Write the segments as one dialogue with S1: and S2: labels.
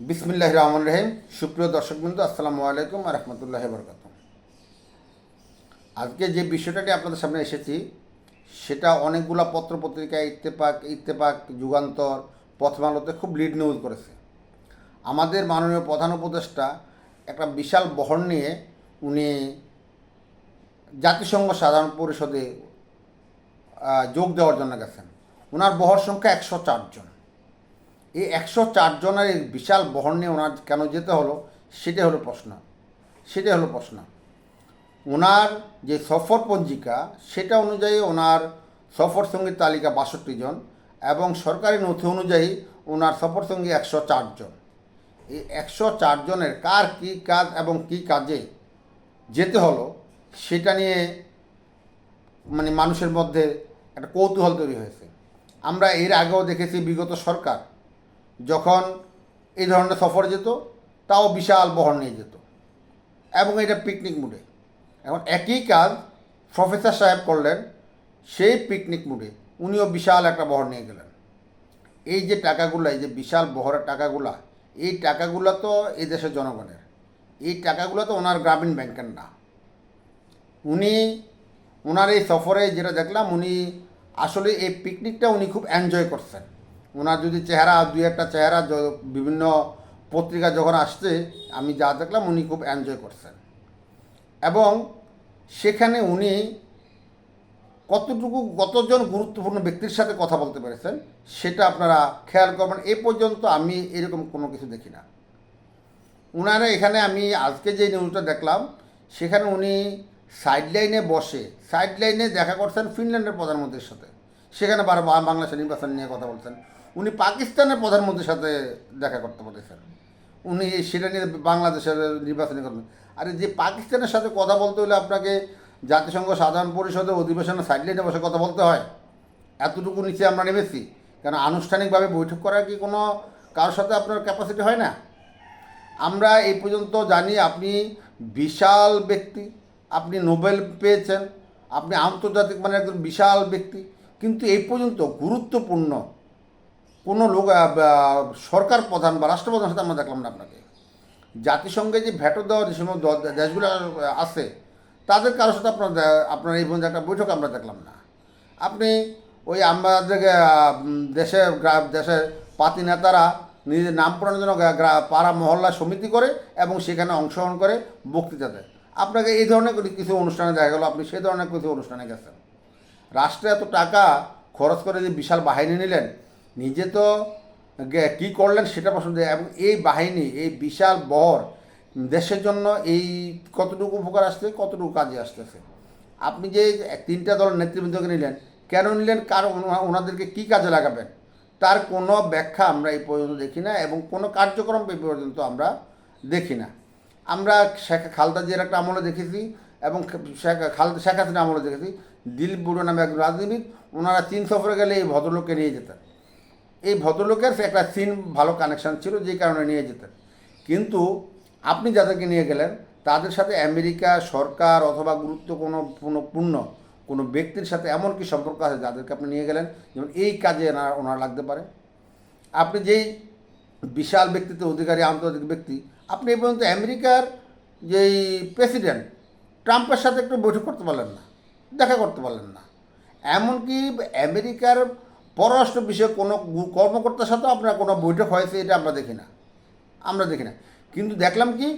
S1: বিসমিল্লাহ রহমান রহিম। সুপ্রিয় দর্শক দর্শকবৃন্দ আসসালামু আলাইকুম রহমতুল্লাহ বরকাত আজকে যে বিষয়টা নিয়ে আপনাদের সামনে এসেছি, সেটা অনেকগুলা পত্র পত্রিকা ইত্তেফাক ইত্তেফাক, যুগান্তর, পথমালতে খুব লিড নিউজ করেছে। আমাদের মাননীয় প্রধান উপদেষ্টা একটা বিশাল বহর নিয়ে উনি জাতিসংঘ সাধারণ পরিষদে যোগ দেওয়ার জন্য গেছেন। ওনার বহর সংখ্যা একশো চারজন এই একশো চারজনের এই বিশাল বহর নিয়ে ওনার কেন যেতে হলো, সেটাই হলো প্রশ্ন। সেটাই হলো প্রশ্ন। ওনার যে সফর পঞ্জিকা, সেটা অনুযায়ী ওনার সফর সঙ্গীর তালিকা বাষট্টি জন এবং সরকারি নথি অনুযায়ী ওনার সফর সঙ্গী একশো চারজন এই একশো চারজনের কার কী কাজ এবং কী কাজে যেতে হলো, সেটা নিয়ে মানে মানুষের মধ্যে একটা কৌতূহল তৈরি হয়েছে। আমরা এর আগেও দেখেছি বিগত সরকার যখন এই ধরনের সফর যেত, তাও বিশাল বহর নিয়ে যেত। এবং এটা পিকনিক মুডে এখন একই কাজ প্রফেসর সাহেব করলেন, সেই পিকনিক মুডে উনিও বিশাল একটা বহর নিয়ে গেলেন। এই যে টাকাগুলো, এই যে বিশাল বহরের টাকাগুলা, এই টাকাগুলো তো এই দেশের জনগণের। এই টাকাগুলো তো ওনার গ্রামীণ ব্যাংকের না। উনি, ওনার এই সফরে যেটা দেখলাম, উনি আসলে এই পিকনিকটা উনি খুব এনজয় করছেন। ওনার যদি চেহারা, দুই একটা চেহারা বিভিন্ন পত্রিকা যখন আসছে, আমি যা দেখলাম উনি খুব এনজয় করছেন। এবং সেখানে উনি কতটুকু, কতজন গুরুত্বপূর্ণ ব্যক্তির সাথে কথা বলতে পেরেছেন, সেটা আপনারা খেয়াল করবেন। এ পর্যন্ত আমি এরকম কোনো কিছু দেখি না। ওনারা এখানে আমি আজকে যে নিউজটা দেখলাম, সেখানে উনি সাইড লাইনে বসে সাইড লাইনে দেখা করছেন ফিনল্যান্ডের প্রধানমন্ত্রীর সাথে। সেখানে বাংলাদেশের নির্বাচন নিয়ে কথা বলছেন। উনি পাকিস্তানের প্রধানমন্ত্রীর সাথে দেখা করতে বলেছেন। উনি সেটা নিয়ে বাংলাদেশের নির্বাচনী করবেন আরে যে পাকিস্তানের সাথে কথা বলতে হলে আপনাকে জাতিসংঘ সাধারণ পরিষদের অধিবেশনে সাইড লাইনে বসে কথা বলতে হয়। এতটুকু নিচে আমরা নেমেছি। কেন আনুষ্ঠানিকভাবে বৈঠক করার কি কোনো কারোর সাথে আপনার ক্যাপাসিটি হয় না? আমরা এই পর্যন্ত জানি আপনি বিশাল ব্যক্তি, আপনি নোবেল পেয়েছেন, আপনি আন্তর্জাতিক মানে একজন বিশাল ব্যক্তি। কিন্তু এই পর্যন্ত গুরুত্বপূর্ণ কোনো লোক সরকার প্রধান বা রাষ্ট্রপ্রধানের সাথে আমরা দেখলাম না আপনাকে। জাতিসংঘে যে ভেটো দেওয়া যে সমস্ত দেশগুলো আছে তাদের কারোর সাথে আপনার আপনার এই পর্যন্ত একটা বৈঠক আমরা দেখলাম না। আপনি ওই আমাদের উম, দেশের পাতি নেতারা নিজের নাম পূরণের জন্য পাড়া মহল্লা সমিতি করে এবং সেখানে অংশগ্রহণ করে বক্তৃতা দেয়। আপনাকে এই ধরনের কিছু অনুষ্ঠানে দেখা গেলো? আপনি সেই ধরনের কিছু অনুষ্ঠানে গেছেন? রাষ্ট্রে এত টাকা খরচ করে যে বিশাল বাহিনী নিলেন নিজে তো কি করলেন সেটা পছন্দ এবং এই বাহিনী, এই বিশাল বহর দেশের জন্য এই কতটুকু উপকার আসছে, কতটুকু কাজে আসতেছে? আপনি যে তিনটা দলের নেতৃবৃন্দকে নিলেন, কেন নিলেন, কার ওনাদেরকে কী কাজে লাগাবেন? তার কোনো ব্যাখ্যা আমরা এই পর্যন্ত দেখি না এবং কোনো কার্যক্রম এই পর্যন্ত আমরা দেখি না। আমরা শেখ খালদা জিয়ার একটা আমলে দেখেছি এবং শেখ খালদা শেখ হাসিনা আমলে দেখেছি। দিলীপ বুড়ো নামে এক রাজনীতিবিদ, ওনারা চীন সফরে গেলে এই ভদ্রলোককে নিয়ে যেতেন। এই ভদ্রলোকের একটা সিন ভালো কানেকশান ছিল যেই কারণে নিয়ে যেতেন। কিন্তু আপনি যাদেরকে নিয়ে গেলেন, তাদের সাথে আমেরিকা সরকার অথবা গুরুত্ব কোনো পূর্ণ কোনো ব্যক্তির সাথে এমন কি সম্পর্ক আছে যাদেরকে আপনি নিয়ে গেলেন? যেমন এই কাজে ওনার লাগতে পারে। আপনি যেই বিশাল ব্যক্তিত্ব, অধিকারী, আন্তর্জাতিক ব্যক্তি, আপনি এই পর্যন্ত আমেরিকার যেই প্রেসিডেন্ট, ট্রাম্পের সাথে একটু বৈঠক করতে পারলেন না, দেখা করতে পারলেন না। এমনকি আমেরিকার পররাষ্ট্র বিষয়ে কোনো কর্মকর্তার সাথেও আপনার কোনো বৈঠক হয়েছে, এটা আমরা দেখি না। আমরা দেখি না। কিন্তু দেখলাম কি,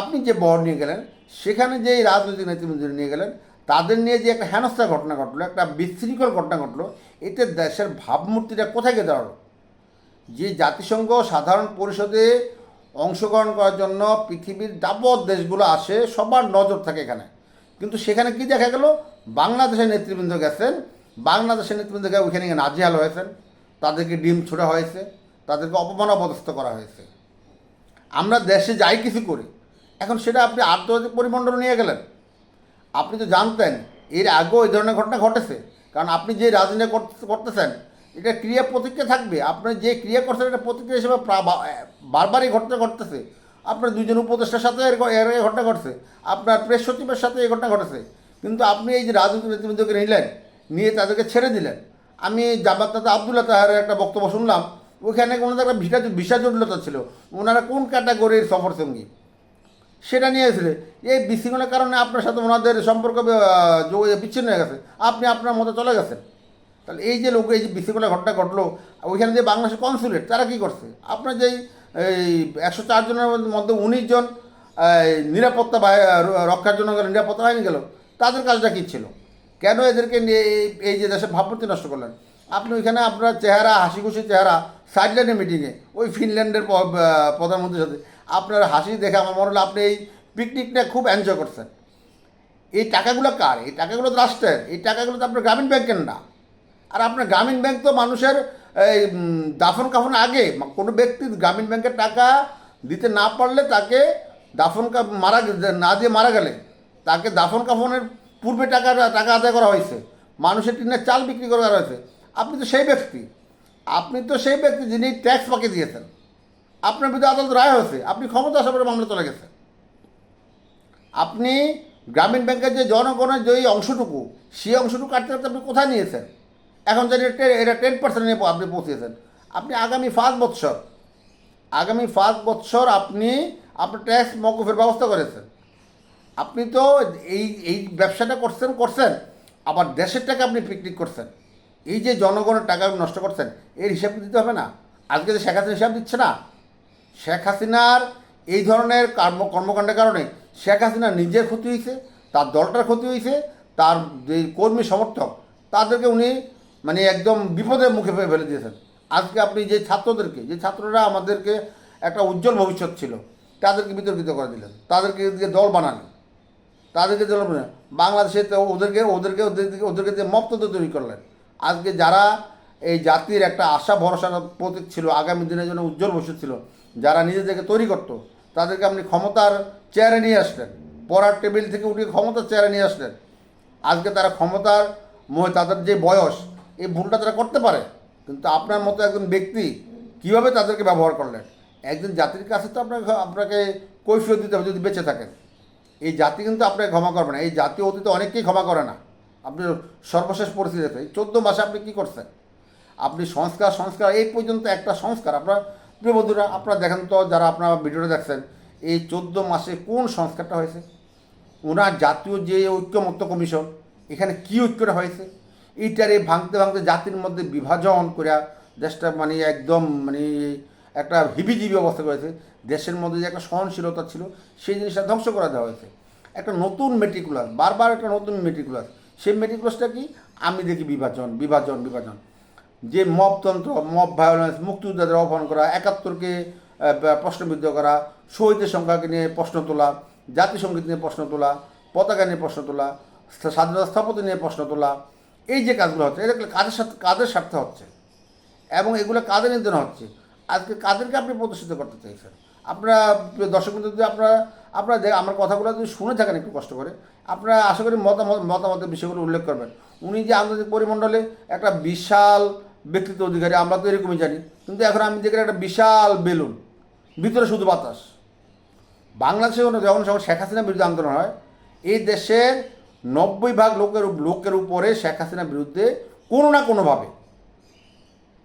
S1: আপনি যে বর নিয়ে গেলেন, সেখানে যে রাজনৈতিক নেতৃবৃন্দ নিয়ে গেলেন, তাদের নিয়ে যে একটা হেনস্থার ঘটনা ঘটলো, একটা বিশৃঙ্খল ঘটনা ঘটলো, এতে দেশের ভাবমূর্তিটা কোথায় গিয়ে দাঁড়াল? যে জাতিসংঘ সাধারণ পরিষদে অংশগ্রহণ করার জন্য পৃথিবীর যাবৎ দেশগুলো আসে, সবার নজর থাকে এখানে। কিন্তু সেখানে কি দেখা গেল? বাংলাদেশের নেতৃবৃন্দ গেছেন বাংলাদেশের নেতৃবৃন্দ ওইখানে নাজেহাল হয়েছেন। তাদেরকে ডিম ছোড়া হয়েছে, তাদেরকে অপমান অপদস্থ করা হয়েছে। আমরা দেশে যাই কিছু করি, এখন সেটা আপনি আন্তর্জাতিক পরিমণ্ডল নিয়ে গেলেন। আপনি তো জানতেন, এর আগেও এই ধরনের ঘটনা ঘটেছে। কারণ আপনি যে রাজনীতি করতে- করতেছেন, এটা ক্রিয়া প্রতিক্রিয়া থাকবে। আপনি যে ক্রিয়া করছেন, এটা প্রতিক্রিয়া হিসেবে বারবারই ঘটনা ঘটতেছে। আপনার দুজন উপদেষ্টার সাথে এর ঘটনা ঘটছে। আপনার প্রেস সচিবের সাথে এই ঘটনা ঘটেছে। কিন্তু আপনি এই যে রাজনৈতিক নেতৃবৃন্দকে নিলেন নিয়ে তাদেরকে ছেড়ে দিলেন। আমি জামাত নেতা আবদুল্লাহ তাহারের একটা বক্তব্য শুনলাম ওইখানে ওনাদের একটা ভিসা ভিসা জটিলতা ছিল, ওনারা কোন ক্যাটাগরির সফর সঙ্গী? সেটা নিয়ে এসেছে। এই বিশৃঙ্খলার কারণে আপনার সাথে ওনাদের সম্পর্ক বিচ্ছিন্ন হয়ে গেছে। আপনি আপনার মতো চলে গেছেন। তাহলে এই যে লোক, এই যে বিশৃঙ্খলা ঘটনা ঘটলো, ওইখানে যে বাংলাদেশের কনসুলেট তারা কী করছে? আপনার যেই, এই একশো চারজনের মধ্যে উনিশ জন নিরাপত্তা রক্ষার জন্য নিরাপত্তা বাহিনী গেল, তাদের কাজটা কী ছিল? কেন এদেরকে নিয়ে এই- যে দেশের ভাবমূর্তি নষ্ট করলেন? আপনি ওইখানে আপনার চেহারা হাসি খুশি চেহারা, সাইডলাইনের মিটিংয়ে ওই ফিনল্যান্ডের প্রধানমন্ত্রীর সাথে, আপনার হাসি দেখে আমার মনে হলো আপনি এই পিকনিকটা খুব এনজয় করছেন। এই টাকাগুলো কার? এই টাকাগুলো তো রাষ্ট্রের, এই টাকাগুলো তো আপনার গ্রামীণ ব্যাংকের না। আর আপনার গ্রামীণ ব্যাংক তো মানুষের, এই দাফন কাফন আগে কোনো ব্যক্তি গ্রামীণ ব্যাংকের টাকা দিতে না পারলে তাকে দাফন মারা না দিয়ে মারা গেলে, তাকে দাফন কাফনের পূর্বে টাকা টাকা আদায় করা হয়েছে। মানুষের টিনের চাল বিক্রি করা হয়েছে। আপনি তো সেই ব্যক্তি। আপনি তো সেই ব্যক্তি যিনি ট্যাক্স পাকে দিয়েছেন। আপনার বিরুদ্ধে আদালত রায় হয়েছে। আপনি ক্ষমতা আসার পরে মামলা চলে গেছে। আপনি গ্রামীণ ব্যাংকের যে জনগণের যে অংশটুকু, সেই অংশটুকু কাটতে কাটতে আপনি কোথায় নিয়েছেন? এখন জানি এটা- এটা টেন পার্সেন্ট নিয়ে আপনি পৌঁছেছেন। আপনি আগামী পাঁচ বৎসর আগামী পাঁচ বৎসর আপনি আপনার ট্যাক্স মকুফের ব্যবস্থা করেছেন। আপনি তো এই এই ব্যবসাটা করছেন করছেন, আবার দেশের টাকা আপনি পিকনিক করছেন। এই যে জনগণের টাকা নষ্ট করছেন, এর হিসাব দিতে হবে না। আজকে যে শেখ হাসিনা হিসাব দিচ্ছে না, শেখ হাসিনার এই ধরনের কর্ম, কর্মকাণ্ডের কারণে শেখ হাসিনা নিজের ক্ষতি হয়েছে, তার দলটার ক্ষতি হয়েছে, তার যে কর্মী সমর্থক, তাদেরকে উনি মানে একদম বিপদের মুখে ফেলে দিয়েছেন। আজকে আপনি যে ছাত্রদেরকে, যে ছাত্ররা আমাদেরকে একটা উজ্জ্বল ভবিষ্যৎ ছিল, তাদেরকে বিতর্কিত করে দিলেন, তাদেরকে দল বানালেন। তাদেরকে দল বানালেন বাংলাদেশে তো ওদেরকে ওদেরকে ওদেরকে ওদেরকে দিয়ে মপ্তত্ব তৈরি করলেন। আজকে যারা এই জাতির একটা আশা, ভরসার প্রতীক ছিল, আগামী দিনের জন্য উজ্জ্বল ভবিষ্যৎ ছিল, যারা নিজেদেরকে তৈরি করতো, তাদেরকে আপনি ক্ষমতার চেয়ারে নিয়ে আসলেন। পড়ার টেবিল থেকে উঠে ক্ষমতার চেয়ারে নিয়ে আসলেন। আজকে তারা ক্ষমতার মোহে, তাদের যে বয়স, এই ভুলটা তারা করতে পারে। কিন্তু আপনার মতো একজন ব্যক্তি কীভাবে তাদেরকে ব্যবহার করলেন? একজন জাতির কাছে তো আপনাকে আপনাকে কৈফিয়ত দিতে হবে যদি বেঁচে থাকেন। এই জাতি কিন্তু আপনাকে ক্ষমা করবে না। এই জাতীয় অতীতে অনেকেই ক্ষমা করে না। আপনি সর্বশেষ পরিস্থিতিতে এই চোদ্দ মাসে আপনি কী করছেন? আপনি সংস্কার সংস্কার, এই পর্যন্ত একটা সংস্কার। আপনার প্রিয় বন্ধুরা, আপনারা দেখেন তো, যারা আপনারা ভিডিওটা দেখছেন, এই চোদ্দ মাসে কোন সংস্কারটা হয়েছে? ওনার জাতীয় যে ঐক্যমত্য কমিশন, এখানে কি ঐক্যটা হয়েছে? এইটারে ভাঙতে ভাঙতে জাতির মধ্যে বিভাজন করে দেশটা মানে একদম মানে একটা হিবিজিবি অবস্থা করেছে। দেশের মধ্যে যে একটা সহনশীলতা ছিল, সেই জিনিসটা ধ্বংস করা দেওয়া হয়েছে। একটা নতুন মেট্রিকুলাস বারবার একটা নতুন মেট্রিকুলাস সেই মেট্রিকুলাসটা কি? আমি দেখি বিভাজন বিভাজন বিভাজন। যে মবতন্ত্র মব ভায়োলেন্স মুক্তিযোদ্ধাদের অপহরণ করা, একাত্তরকে প্রশ্নবিদ্ধ করা, শহীদের সংখ্যাকে নিয়ে প্রশ্ন তোলা জাতিসংগীত নিয়ে প্রশ্ন তোলা, পতাকা নিয়ে প্রশ্ন তোলা স্বাধীনতা স্থাপত্য নিয়ে প্রশ্ন তোলা, এই যে কাজগুলো হচ্ছে এটা কাদের সাথে কাদের স্বার্থে হচ্ছে। এবং এগুলো কাদের নির্ধারণ হচ্ছে? আজকে কাদেরকে আপনি প্রদর্শিত করতে চাইছেন? আপনারা দর্শক যদি আপনারা আপনারা আমার কথাগুলো যদি শুনে থাকেন একটু কষ্ট করে, আপনারা আশা করি মতামত, মতামতের বিষয়গুলো উল্লেখ করবেন। উনি যে আন্তর্জাতিক পরিমণ্ডলে একটা বিশাল ব্যক্তিত্ব অধিকারী, আমরা তো এরকমই জানি, কিন্তু এখন আমি দেখি একটা বিশাল বেলুন, ভিতরে শুধু বাতাস। বাংলাদেশে যখন যখন শেখ হাসিনার বিরুদ্ধে আন্দোলন হয়, এই দেশের নব্বই ভাগ লোকের লোকের উপরে শেখ হাসিনার বিরুদ্ধে কোনো না কোনোভাবে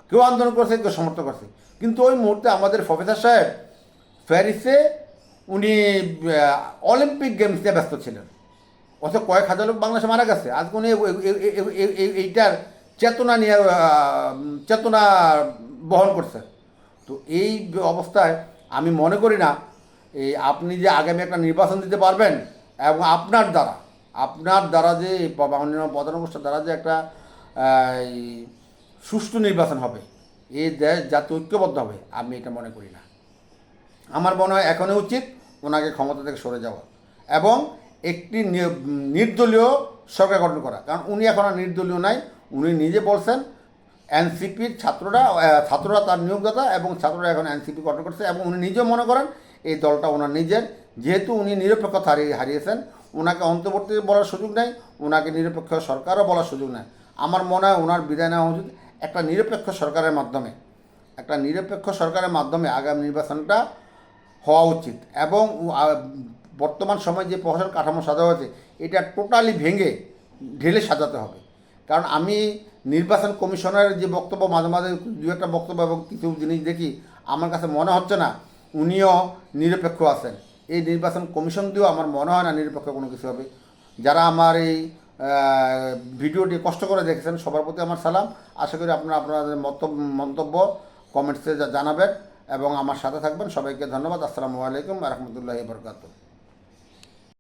S1: কেউ আন্দোলন করছে, কেউ সমর্থন করছে। কিন্তু ওই মুহূর্তে আমাদের প্রফেসর সাহেব প্যারিসে উনি অলিম্পিক গেমস ব্যস্ত ছিলেন। অথচ কয়েক হাজার লোক বাংলাদেশে মারা গেছে। আজকে উনি এইটার চেতনা নিয়ে চেতনা বহন করছে। তো এই অবস্থায় আমি মনে করি না এই আপনি যে আগামী একটা নির্বাচন দিতে পারবেন এবং আপনার দ্বারা আপনার দ্বারা যে প্রধান উপদেষ্টার দ্বারা যে একটা সুষ্ঠু নির্বাচন হবে। এই দেশ জাতি ঐক্যবদ্ধ হবে, আমি এটা মনে করি না। আমার মনে হয় এখনই উচিত ওনাকে ক্ষমতা থেকে সরে যাওয়া এবং একটি নির্দলীয় সরকার গঠন করা। কারণ উনি এখন আর নির্দলীয় নাই, উনি নিজে বলছেন এনসিপির ছাত্ররা ছাত্ররা তার নিয়োগদাতা এবং ছাত্ররা এখন এনসিপি গঠন করছে এবং উনি নিজেও মনে করেন এই দলটা ওনার নিজের। যেহেতু উনি নিরপেক্ষতা হারিয়ে হারিয়েছেন ওনাকে অন্তর্বর্তী বলার সুযোগ নেই ওনাকে নিরপেক্ষ সরকারও বলার সুযোগ নেই। আমার মনে হয় ওনার বিদায় নেওয়া উচিত। একটা নিরপেক্ষ সরকারের মাধ্যমে, একটা নিরপেক্ষ সরকারের মাধ্যমে আগামী নির্বাচনটা হওয়া উচিত এবং বর্তমান সময়ে যে প্রশাসন কাঠামো সাজা হয়েছে, এটা টোটালি ভেঙে ঢেলে সাজাতে হবে। কারণ আমি নির্বাচন কমিশনের যে বক্তব্য, মাঝে মাঝে দু একটা বক্তব্য এবং কিছু জিনিস দেখি, আমার কাছে মনে হচ্ছে না উনিও নিরপেক্ষ আছেন। এই নির্বাচন কমিশন দিয়েও আমার মনে হয় না নিরপেক্ষ কোনো কিছু হবে। যারা আমার এই ভিডিওটি কষ্ট করে দেখেছেন, সবার প্রতি আমার সালাম। আশা করি আপনারা আপনাদের মত মন্তব্য কমেন্টসে জানাবেন এবং আমার সাথে থাকবেন। সবাইকে ধন্যবাদ। আসসালামু আলাইকুম রহমতুল্লাহ বরকাত